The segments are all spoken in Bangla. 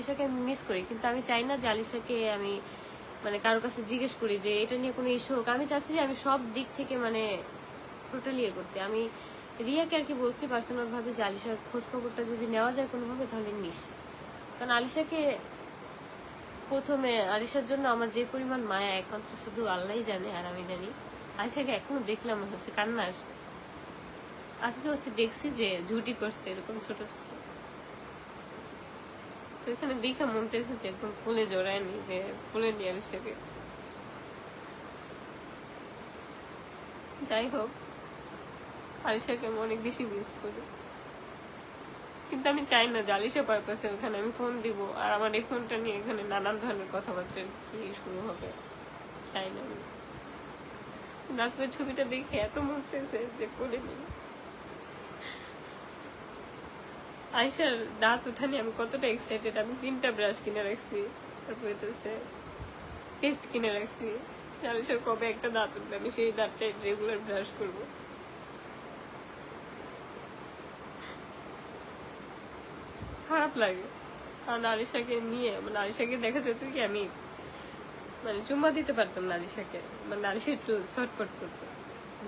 আলিশাকে আমি মিস করি, কিন্তু আমি চাই না যে আলিশাকে আমি মানে কারোর কাছে জিজ্ঞেস করি যে এটা নিয়ে কোনো ইস্যু হোক। আমি চাচ্ছি যে আমি সব দিক থেকে মানে টোটালি ইয়ে করতে। আমি রিয়াকে আর কি বলছি পার্সোনাল ভাবে যে আলিশার খোঁজ খবরটা যদি নেওয়া যায় কোনোভাবে, তাহলে নিস। কারণ আলিশাকে প্রথমে, আলিশার জন্য আমার যে পরিমাণ মায়া একমাত্র শুধু আল্লাহই জানে আর আমি জানি। আলিশাকে এখনও দেখলাম হচ্ছে কান্না আসে আজকে হচ্ছে দেখছি যে ঝুটি করছে এরকম ছোট ছোট তো এখানে দেখে মন চাইছে যে একদম ফুলে জড়ায়নি, যে ফুলে নিয়ে আলিশাকে যাই হোক, আলিশাকে আমি অনেক বেশি মিস করি। কিন্তু আমি চাই না যে আলিশা পারপাসে ওখানে আমি ফোন দিব, আর আমার এই ফোনটা নিয়ে এখানে নানান ধরনের কথাবার্তা কি শুরু হবে, চাই না আমি। কিন্তু ছবিটা দেখে এত মন চাইছে যে করে নিই আয়সার দাঁত উঠানি আমি কতটা এক্সাইটেড আমি তিনটা ব্রাশ কিনে রাখছি। পেস্ট কিনে রাখছি। আলিশার কবে একটা দাঁত উঠবে? আমি সেই দাঁতটা রেগুলার ব্রাশ করব। খারাপ লাগে। কারণ আলিশাকে নিয়ে মানে আলিশাকে দেখা যেত কি আমি মানে চুম্মা দিতে পারতাম না আলিশাকে। মানে আলিশা একটু ছটফট করতো।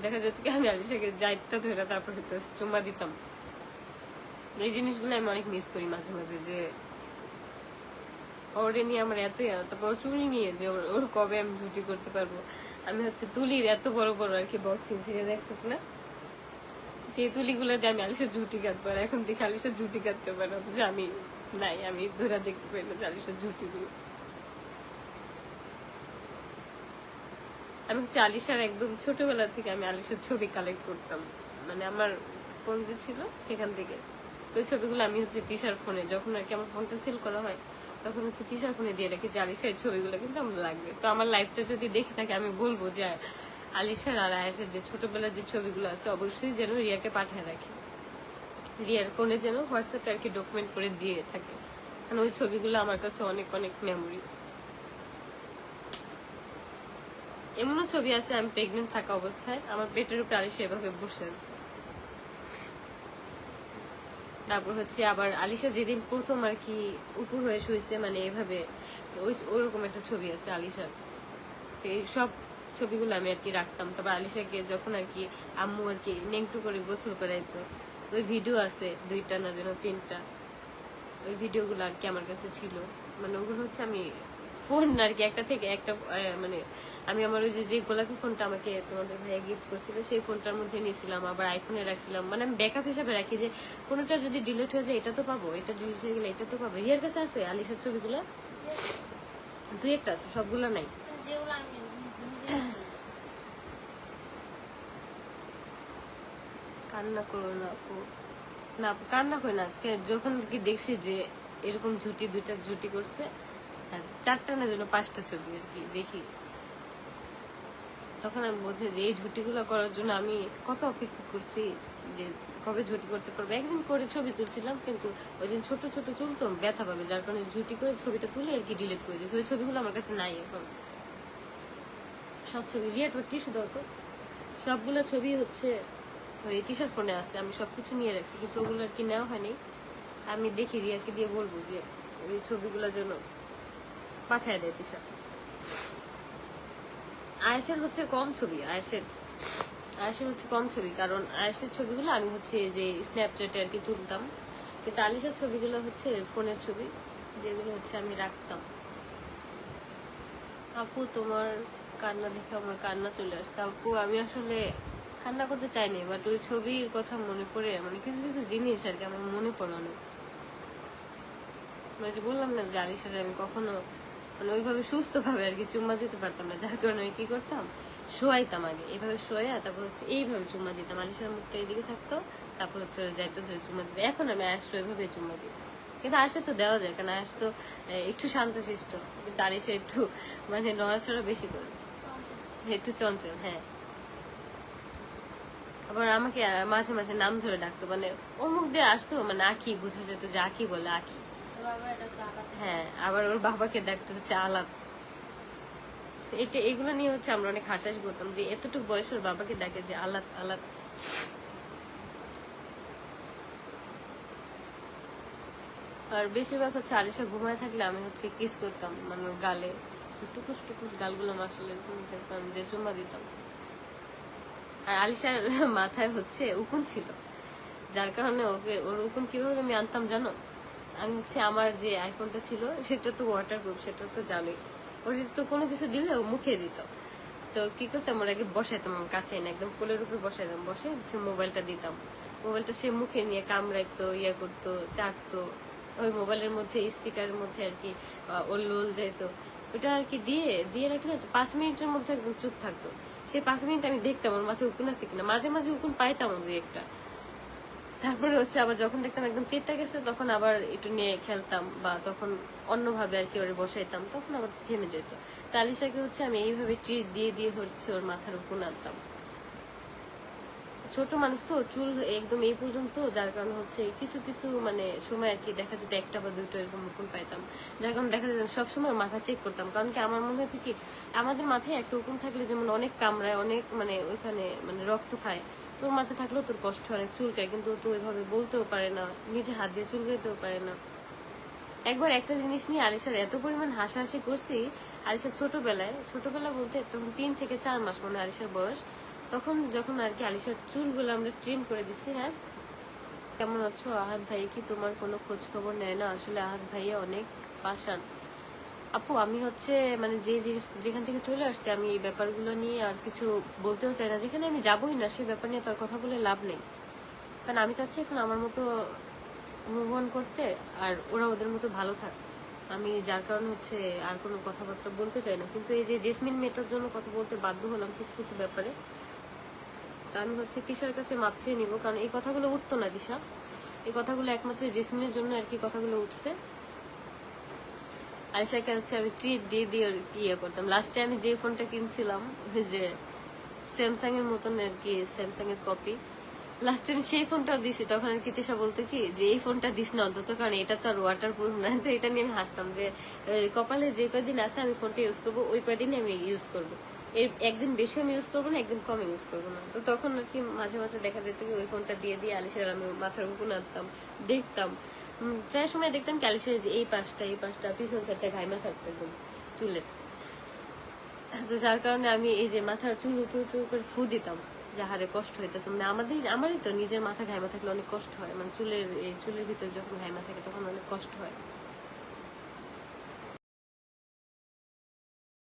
দেখা যেত কি আমি আলিশাকে যাইতে ধরে তারপর হয়তো চুম্মা দিতাম। এই জিনিসগুলো আমি অনেক মিস করি মাঝে মাঝে যে ওরে নিয়ে আমার এত তারপর চুরি নিয়ে যে ওর- কবে আমি ছুটি করতে পারব? আমি হচ্ছে তুলির এত বড় বড় আর কি বক্সিং সিরিজ দেখছিস না? সেই তুলিগুলো দিয়ে আমি আলিশার ঝুটি কাটবো আর এখন দেখি আলিশার ঝুটি কাটতে পারে, অথচ আমি নাই, আমি ধরে দেখতে পাই না যে আলিশার ঝুটিগুলো আমি হচ্ছে আলিশার একদম ছোটবেলা থেকে আমি আলিশার ছবি কালেক্ট করতাম। মানে আমার ফোন যে ছিল সেখান থেকে। তো ওই ছবিগুলো আমি হচ্ছে তিশার ফোনে যখন আর কি আমার ফোনটা সেল করা হয়, তখন হচ্ছে তিশার ফোনে দিয়ে রেখে যে আলিশার ছবিগুলো কিন্তু আমার লাগবে। তো আমার লাইফটা যদি দেখে থাকে, আমি বলব যে আলিশার আর আয়েশের যে ছোটবেলার যে ছবিগুলো আছে, অবশ্যই যেন রিয়াকে পাঠিয়ে রাখি। রিয়ার ফোনে যেন হোয়াটসঅ্যাপে আর কি ডকুমেন্ট করে দিয়ে থাকে। কারণ ওই ছবিগুলো আমার কাছে অনেক অনেক মেমোরি এমনও ছবি আছে, আমি প্রেগনেন্ট থাকা অবস্থায়, আমার পেটের উপরে আলিশা এভাবে বসে আছে। তারপর হচ্ছে আবার আলিশা যেদিন প্রথম আর কি উপর হয়ে শুয়েছে মানে এভাবে, ওই ওরকম একটা ছবি আছে আলিশার। তো এই সব ছবিগুলো আমি আর কি রাখতাম। তারপর আলিশাকে যখন আর কি আম্মু আর কি নেংটু করে গোসল করাইতো, ওই ভিডিও আছে দুইটা না যেন তিনটা, ওই ভিডিওগুলো আর কি আমার কাছে ছিল। মানে ওগুলো হচ্ছে আমি ফোন আর কি একটা থেকে একটা মানে আমি আমার ওই যে যে গোলাপি ফোনটা আমাকে তোমাদের ভাইয়া গিফট করছিল সেই ফোনটার মধ্যে নিয়েছিলাম আবার আইফোনে রাখছিলাম। মানে আমি ব্যাকআপ হিসাবে রাখি যে কোনোটা যদি ডিলিট হয়ে যায় এটা তো পাবো এটা ডিলিট হয়ে গেলে এটা তো পাবো। রিয়ার কাছে আছে আলিশার ছবিগুলো? দুই একটা আছে সবগুলো নাই। কান্না করো না আপু। না কান্না করি না। আজকে যখন কি দেখছি যে এরকম ঝুটি দু চার ঝুটি করছে চারটা না যেন পাঁচটা ছবি আর কি, দেখি। তখন আমি বোঝে যে, এই ঝুটিগুলো করার জন্য আমি কত অপেক্ষা করছি যে কবে ঝুটি করতে পারব? একদিন করে ছবি তুলছিলাম, কিন্তু ওই দিন ছোট ছোট চুলতো ব্যথা পাবে, যার কারণে ঝুটি করে ছবিটা তুলে আর কি ডিলিট করে দিয়েছি। ওই ছবিগুলো আমার কাছে নাই এখন। সব ছবি রিয়াট টিস্যু দাও তো। সবগুলো ছবি হচ্ছে ওই টিশার ফোনে আছে, আমি সবকিছু নিয়ে রাখছি, কিন্তু ওগুলো আর কি নেওয়া হয়নি। আমি দেখি রিয়াকে দিয়ে বলব যে ওই ছবিগুলো যেন পাঠায় দেয় তিশা আয়েশের হচ্ছে কম ছবি, আয়েশের আয়েশের হচ্ছে কম ছবি, কারণ আয়েশের ছবিগুলো আমি হচ্ছে যে স্ন্যাপচ্যাটে আর কি তুলতাম কিন্তু আলিশার ছবিগুলো হচ্ছে ফোনের ছবি, যেগুলো হচ্ছে আমি রাখতাম। আপু, তোমার কান্না দেখে আমার কান্না চলে আসছে। আপু, আমি আসলে কান্না করতে চাইনি বাট ওই ছবির কথা মনে পড়ে মানে কিছু কিছু জিনিস আর কি আমার মনে পড়ে অনেক। মানে বললাম না যে আলিশারে আমি কখনো মানে ওইভাবে সুস্থ ভাবে আর কি চুম্মা দিতে পারতাম না, যার কারণে কি করতাম? শোয়াইতাম আগে এইভাবে শোয়া, তারপর হচ্ছে এইভাবে চুম্মা দিতাম। মুখটা এইদিকে থাকতো, তারপর হচ্ছে যাইতে ধরে চুম্মা এখন আমি চুম্মা দিই। কিন্তু তো দেওয়া যায়, কারণ তো একটু শান্তশিষ্ট। কিন্তু আলিশা একটু মানে নড়াচড়া বেশি করে। একটু চঞ্চল হ্যাঁ। আবার আমাকে মাঝে মাঝে নাম ধরে ডাকতো মানে ওর মুখ দিয়ে আসতো মানে আঁকি, বোঝা যেত যে আঁকি বলে আঁকি। হ্যাঁ আবার ওর বাবাকে ডাকতে হচ্ছে আলাপ। এটা, এগুলো নিয়ে হচ্ছে আমরা অনেক হাসাহাসি করতাম যে এতটুকু বয়স ওর বাবাকে ডাকে যে আলাপ আলাপ। আর বেশিরভাগ হচ্ছে আলিশা ঘুমায় থাকলে আমি হচ্ছে কিস করতাম মানে গালে। টুকুস টুকুস গালগুলো মাসলে করতাম যে চুম্মা দিতাম। আর আলিশার মাথায় হচ্ছে উকুন ছিল, যার কারণে ওকে, ওর উকুন কীভাবে আমি আনতাম জানো? আমি হচ্ছে আমার যে আইফোনটা ছিল, সেটা তো ওয়াটার প্রুফ সেটা তো জানোই। ওর তো কোনো কিছু দিলে ও মুখে দিত। তো কি করতাম, ওর আগে বসাইতাম আমার কাছে এনে, একদম কোলের উপর বসাইতাম। বসে হচ্ছে মোবাইলটা দিতাম। মোবাইলটা সে মুখে নিয়ে কামড়াইতো ইয়ে করতো, চাটতো। ওই মোবাইলের মধ্যে স্পিকারের মধ্যে আর কি ওর লোল যাইতো। ওটা আর কি দিয়ে দিয়ে রাখলে পাঁচ মিনিটের মধ্যে একদম চুপ থাকতো। সেই পাঁচ মিনিট আমি দেখতাম, ওর মাথায় উকুন আছে কিনা। মাঝে মাঝে উকুন পাইতাম দুই একটা। তারপরে হচ্ছে আবার যখন দেখতাম একদম চেতা গেছে, তখন আবার একটু নিয়ে খেলতাম বা তখন অন্যভাবে আর কি ওরে বসাইতাম, তখন আবার থেমে যেত। তালিশাকে হচ্ছে আমি এইভাবে ট্রিট দিয়ে দিয়ে হচ্ছে ওর মাথার উপর আনতাম ছোট মানুষ তো চুল একদম এই পর্যন্ত যার কারণে হচ্ছে কিছু কিছু মানে সময় আর কি দেখা যেত একটা বা দুটো এরকম উকুন পাইতাম। যার কারণে দেখা যেত সবসময় মাথা চেক করতাম। কারণ কি আমার মনে হতো কি আমাদের মাথায় একটা উকুন থাকলে যেমন অনেক কামড়ায় অনেক মানে ওইখানে মানে রক্ত খায় তোর মাথা থাকলেও তোর কষ্ট হয়, অনেক চুলকায় কিন্তু তো ওইভাবে বলতেও পারে না নিজে হাত দিয়ে চুলকাইতেও পারে না। একবার একটা জিনিস নিয়ে আলিশার এত পরিমাণ হাসাহাসি করছি আলিশা ছোটবেলায় ছোটবেলা বলতে তখন তিন থেকে চার মাস মানে আলিশার বয়স তখন যখন আর কি আলিশার চুলগুলো আমরা ট্রিম করে দিছি হ্যাঁ? কেমন আছো আহাত ভাই কি তোমার কোনো খোঁজ খবর নেয় না? আসলে আহাত ভাইয়া অনেক পাশান আপু, আমি হচ্ছে মানে যে জিনিস যেখান থেকে চলে আসছি, আমি এই ব্যাপারগুলো নিয়ে আর কিছু বলতেও চাই না। যেখানে আমি যাবোই না সেই ব্যাপার নিয়ে তার কথা বলে লাভ নেই। কারণ আমি চাচ্ছি এখন আমার মতো মুভ অন করতে, আর ওরা ওদের মতো ভালো থাক। আমি যার কারণে হচ্ছে আর কোনো কথাবার্তা বলতে চাই না। কিন্তু এই যে জেসমিন মেয়েটার জন্য কথা বলতে বাধ্য হলাম কিছু কিছু ব্যাপারে। তা আমি হচ্ছে তিশার কাছে মাপ চেয়ে নিবো, কারণ এই কথাগুলো উঠতো না দিশা এই কথাগুলো একমাত্র জেসমিনের জন্য আর কি কথাগুলো উঠছে। আয়েশার কাছে আমি ট্রিট দিয়ে দিয়ে ওর ইয়ে করতাম। লাস্টে আমি যে ফোনটা কিনছিলাম যে স্যামসাং এর মতন আর কি স্যামসাং এর কপি লাস্টে আমি সেই ফোনটাও দিছি, তখন আর কি তিশা বলতো কি, যে এই ফোনটা দিস না অন্তত, কারণ এটা তো আর ওয়াটার প্রুফ না। তো এটা নিয়ে আমি হাসতাম যে কপালে যে কয়দিন আছে আমি ফোনটা ইউজ করব, ওই কয়দিনই আমি ইউজ করব। এর একদিন বেশি আমি ইউজ করব না, একদিন কম ইউজ করব না। তো তখন আর কি মাঝে মাঝে দেখা যেত কি ওই ফোনটা দিয়ে দিয়ে আলিশার আমি মাথার উপর আনতাম দেখতাম। প্রায় সময় দেখতাম কি আলিশার যে এই পাশটা এই পাশটা, পিছন সাইডটা ঘাইমা থাকতো একদম চুলের। তো যার কারণে আমি এই যে মাথার চুল উঁচু উঁচু করে ফু দিতাম যাহারে কষ্ট হইতেছে। মানে আমাদের, আমারই তো নিজের মাথা ঘাইমা থাকলে অনেক কষ্ট হয়। মানে চুলের চুলের ভিতরে যখন ঘাইমা থাকে তখন অনেক কষ্ট হয়।